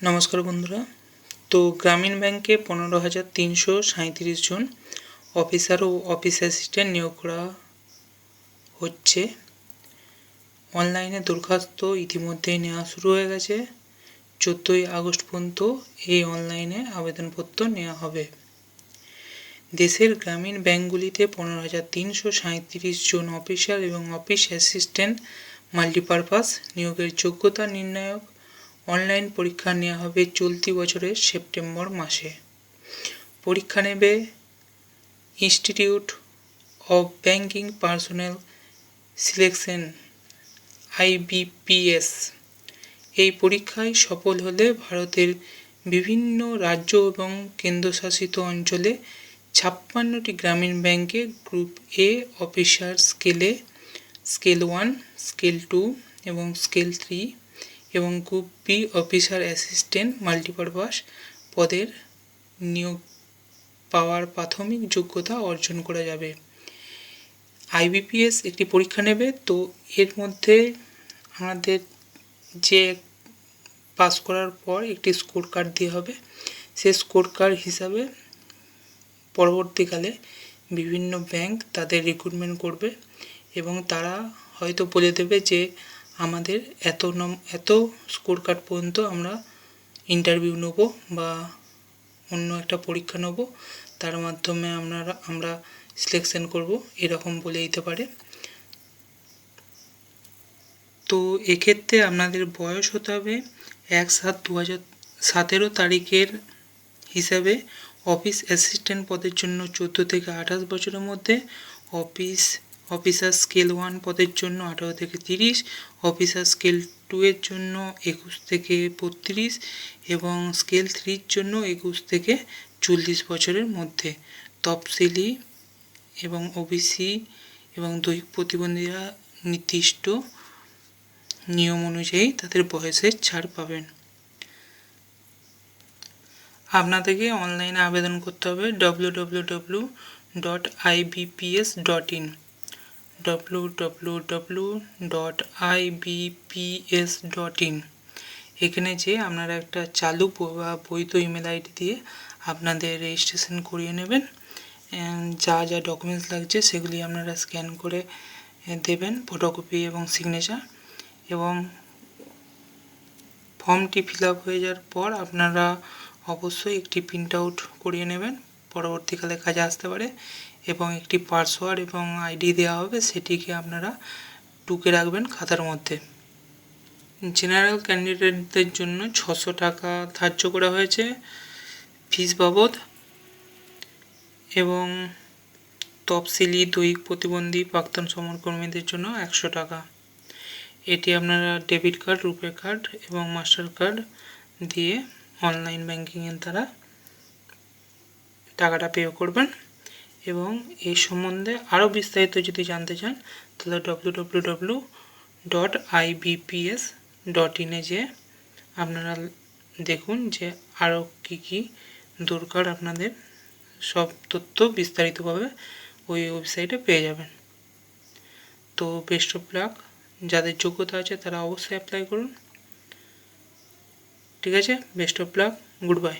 নমস্কার বন্ধুরা। তো গ্রামীণ ব্যাংকে পনেরো হাজার তিনশো সাঁইত্রিশ জন অফিসার ও অফিস অ্যাসিস্ট্যান্ট নিয়োগ করা হচ্ছে। অনলাইনে দরখাস্ত ইতিমধ্যেই নেওয়া শুরু হয়ে গেছে। চোদ্দোই আগস্ট পর্যন্ত এই অনলাইনে আবেদনপত্র নেওয়া হবে। দেশের গ্রামীণ ব্যাংকগুলিতে পনেরো হাজার তিনশো সাঁইত্রিশ জন অফিসার এবং অফিস অ্যাসিস্ট্যান্ট মাল্টিপারপাস নিয়োগের যোগ্যতা নির্ণায়ক অনলাইন পরীক্ষা নেওয়া হবে চলতি বছরের সেপ্টেম্বর মাসে। পরীক্ষা নেবে institute of banking personnel selection IBPS এই পরীক্ষায় সফল হলে ভারতের বিভিন্ন রাজ্য এবং কেন্দ্রশাসিত অঞ্চলে ছাপ্পান্নটি গ্রামীণ ব্যাংকে গ্রুপ এ অফিসার স্কেলে স্কেল ওয়ান, স্কেল টু এবং স্কেল থ্রি এবং group B officer assistant multipurpose পদের নিয়োগ পাওয়ার প্রাথমিক যোগ্যতা অর্জন করা যাবে। আইবিপিএস একটি পরীক্ষা নেবে, তো এর মধ্যে আমাদের যে পাস করার পর একটি স্কোর কার্ড দিয়ে হবে। সে স্কোর কার্ড হিসাবে পরবর্তীকালে বিভিন্ন ব্যাংক তাদের রিক্রুটমেন্ট করবে এবং তারা হয়তো বলে দেবে যে আমাদের এত নম, এত স্কোর কার্ড পর্যন্ত আমরা ইন্টারভিউ নেব বা অন্য একটা পরীক্ষা নেব। তার মাধ্যমে আপনারা আমরা সিলেকশন করব, এরকম বলে দিতে পারে। তো এক্ষেত্রে আপনাদের বয়স হতে হবে এক সাত দু হাজার সতেরো তারিখের হিসাবে অফিস অ্যাসিস্ট্যান্ট পদের জন্য চোদ্দ থেকে আঠাশ বছরের মধ্যে অফিস অফিসার স্কেল ওয়ান পদের জন্য আঠারো থেকে তিরিশ, অফিসার স্কেল টু এর জন্য একুশ থেকে বত্রিশ এবং স্কেল থ্রির জন্য একুশ থেকে চল্লিশ বছরের মধ্যে। তফসিলি এবং ওবিসি এবং দৈহিক প্রতিবন্ধীরা নির্দিষ্ট নিয়ম অনুযায়ী তাদের বয়সের ছাড় পাবেন। আপনাদেরকে অনলাইনে আবেদন করতে হবে W W W dot IBPS dot in in এখানে যে আপনারা একটা চালু বা বৈধ ইমেল আইডি দিয়ে আপনাদের রেজিস্ট্রেশন করিয়ে নেবেন। যা যা ডকুমেন্টস লাগছে সেগুলি আপনারা স্ক্যান করে দেবেন ফটোকপি এবং সিগনেচার এবং ফর্মটি ফিল হয়ে যাওয়ার পর আপনারা অবশ্যই একটি প্রিন্ট আউট করিয়ে নেবেন। পরবর্তীকালে কাজে আসতে পারে এবং একটি পাসওয়ার্ড এবং আইডি দেওয়া হবে সেটিকে আপনারা টুকে রাখবেন খাতার মধ্যে। জেনারেল ক্যান্ডিডেটদের জন্য ছশো টাকা ধার্য করা হয়েছে ফিস বাবদ এবং তফসিলি দৈহিক প্রতিবন্ধী প্রাক্তন সমরকর্মীদের জন্য একশো টাকা। এটি আপনারা ডেবিট কার্ড রুপে কার্ড এবং মাস্টার কার্ড দিয়ে অনলাইন ব্যাঙ্কিংয়ের দ্বারা টাকাটা পে করবেন এবং এই সম্বন্ধে আরও বিস্তারিত যদি জানতে চান, তাহলে W W W dot IBPS dot ইনে যে আপনারা দেখুন যে আরও কী কী দরকার আপনাদের। সব তথ্য বিস্তারিতভাবে ওই ওয়েবসাইটে পেয়ে যাবেন। তো বেস্ট অফ লাক যাদের যোগ্যতা আছে তারা অবশ্যই অ্যাপ্লাই করুন। ঠিক আছে? Best of luck good bye